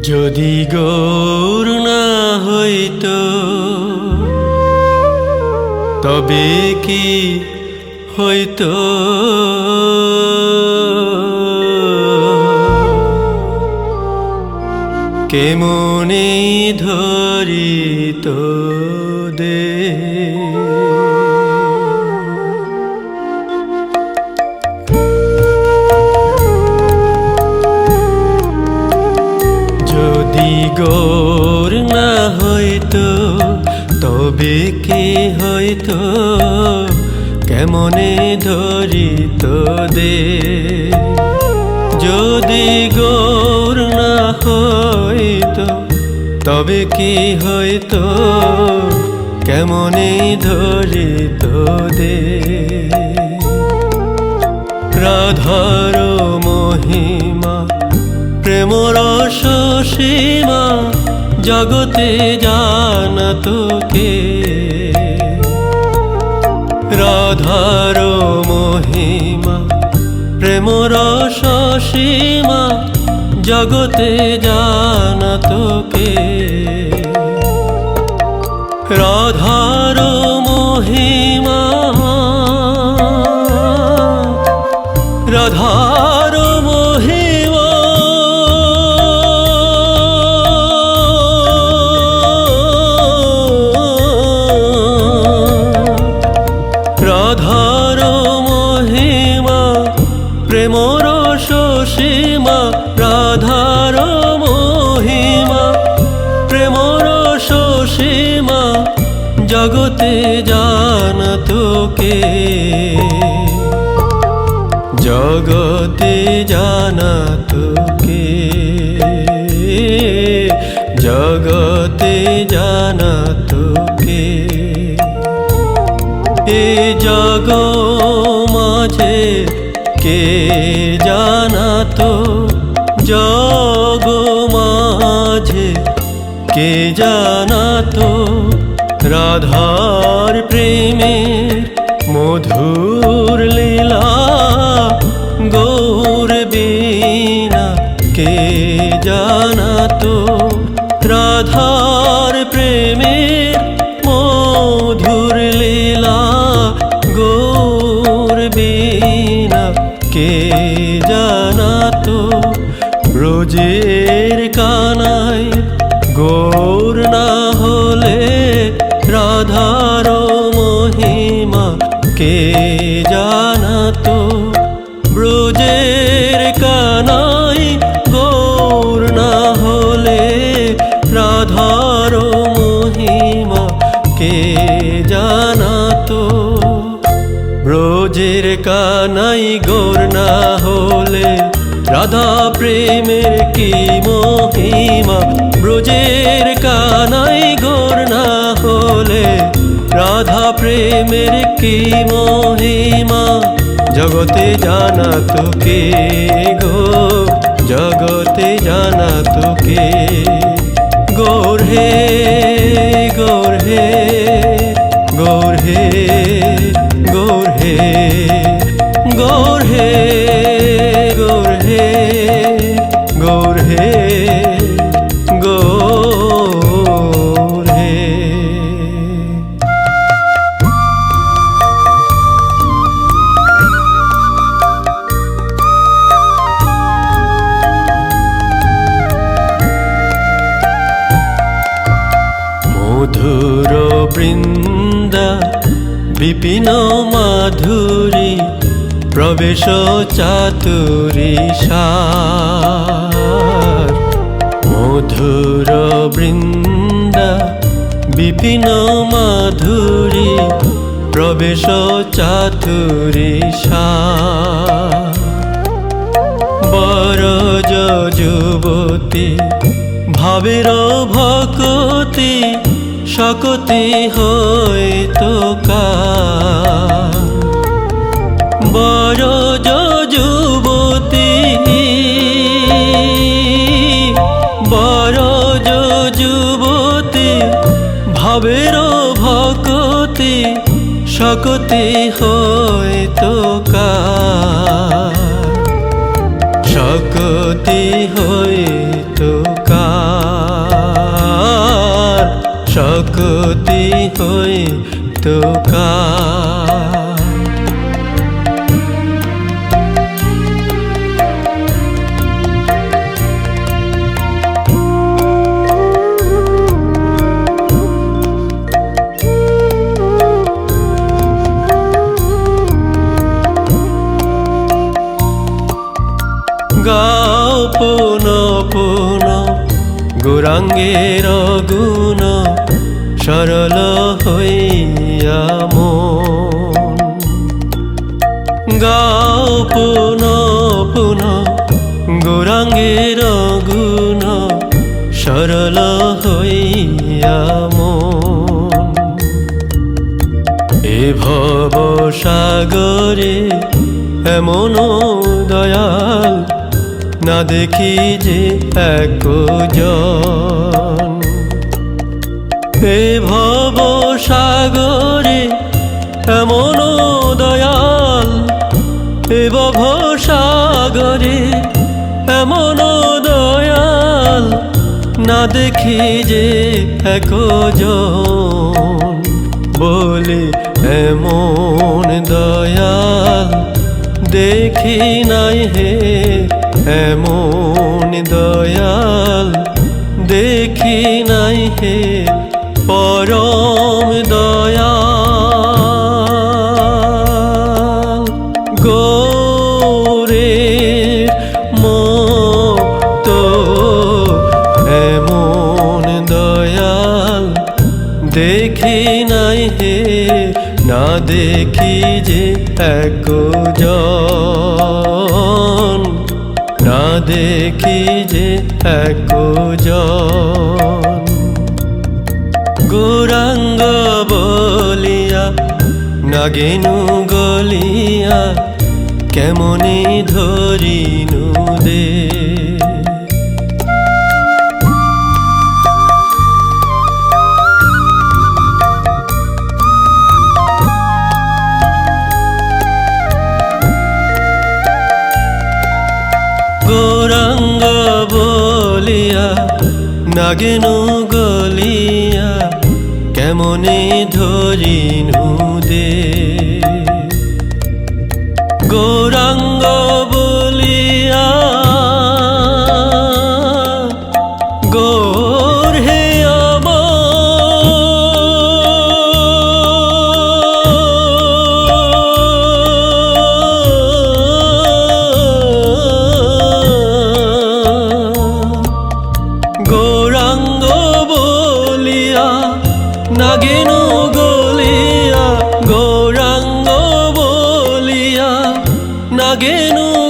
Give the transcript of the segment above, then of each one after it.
যদি গৌর না হইত তবে কি হইত? কেমনে ধরিত দে কি হইতো কেমনে ধরিত দে। যদি গোর না হইতো তবে কি হইতো কেমনে ধরিত দে। রাধার মহিমা প্রেম রস সীমা জগতে জানত কে রাধার মহিমা প্রেম রস সীমা জগতে জানত কে রাধার মহিমা রাধার জগতে জান তোকে। জগতে জানা তোকে। জগতে জানা তোকে। এ জগ মাঝে কে জানা তো? জগ মাঝে কে জানা তো? রাধার প্রেমের মধুর লীলা গৌর বিনা কে জানাতো রাধার কানাই গোর না হলে রাধা প্রেমের কি মহিমা? ব্রজের কানাই গোর না হলে রাধা প্রেমের কি মহিমা? জগতে জানা তোকে গো, জগতে জানা তোকে। গোর হে বিপিন মাধুরী, প্রবেশ চাতুরী সার। মধুর বৃন্দা, বিপিন মাধুরী, প্রবেশ চাতুরী সার। যুবতী, ভাবের ভকতি সকতি হইতো কার। জগতে হয়তো কার? জগতে হয়তো কার? জগতে হয়তো কার? পুন গুরাঙ্গের গুণ, সরল হইয়া মন। পুন গুরাঙ্গের গুণ, সরল হইয়া মন। এ ভব সাগরে এমন দয়াল দেখি যে একজন। এ ভব সাগরে, এমন দয়াল। এ ভব সাগরে, এমন দয়াল। না দেখি যে একজন। বলে এমন দয়াল দেখি নাই হে এমন দয়াল দেখি নাই হে পরম দয়াল। গোরে মতো এমন দয়াল দেখি নাই হে, না দেখি যে একজন না দেখি যে এক গুরাঙ্গ বলিয়া নাগেনু গলিয়া কেমনে ধরিনু দে। বলিয়া নাগেনু গলিয়া কেমনে ধরি নুদে গৌরাঙ্গ নাগেনু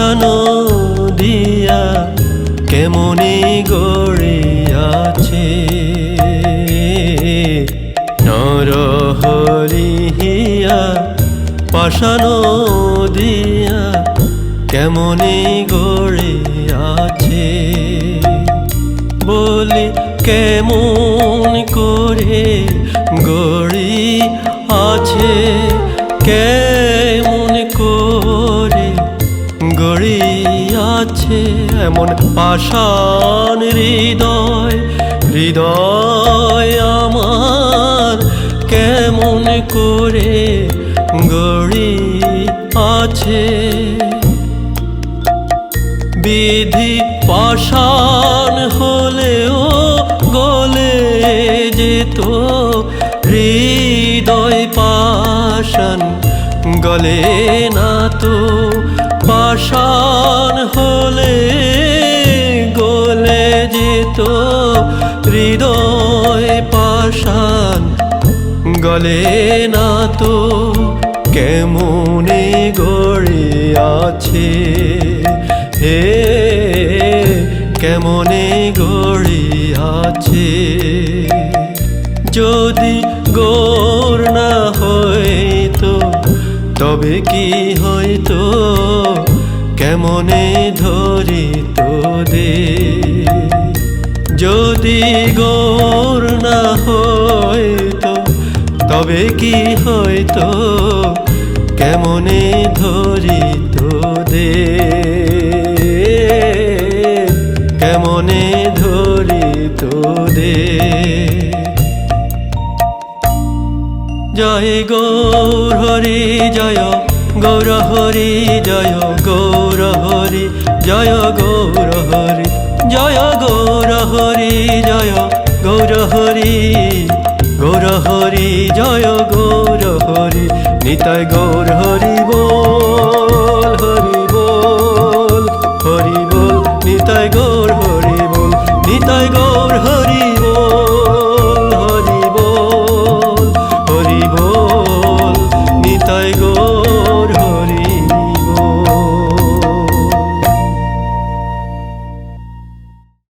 পাশান দিয়া কেমনে গড়িয়াছে নরহরি হিয়া পাশান দিয়া কেমনে আছে? বলি, কেমন করে গড়ি আছে? কেমন আছে এমন পাষাণ হৃদয় হৃদয় আমার কেমন করে গড়ি আছে? বিধি পাষাণ হলেও গলে যেত হৃদয় পাষাণ, গলে না তো পাষাণ হলে গলে যেত হৃদয় পাষাণ। গলে না তো কেমনে গড়ে আছে? হে, কেমনে গড়িয়াছে যদি গোর না হইতো তবে কি হইতো কেমনে ধরিত দে যদি গোর না হইতো তবে কি হইতো কেমনে ধরিত দে কেমনে ধরিত দে জয় গৌর, হরি জয় গৌর হরি জয় গৌর হরি জয় গৌর হরি জয় গৌর হরি জয় গৌর হরি গৌর হরি জয় গৌর হরি নিতাই গৌর হরি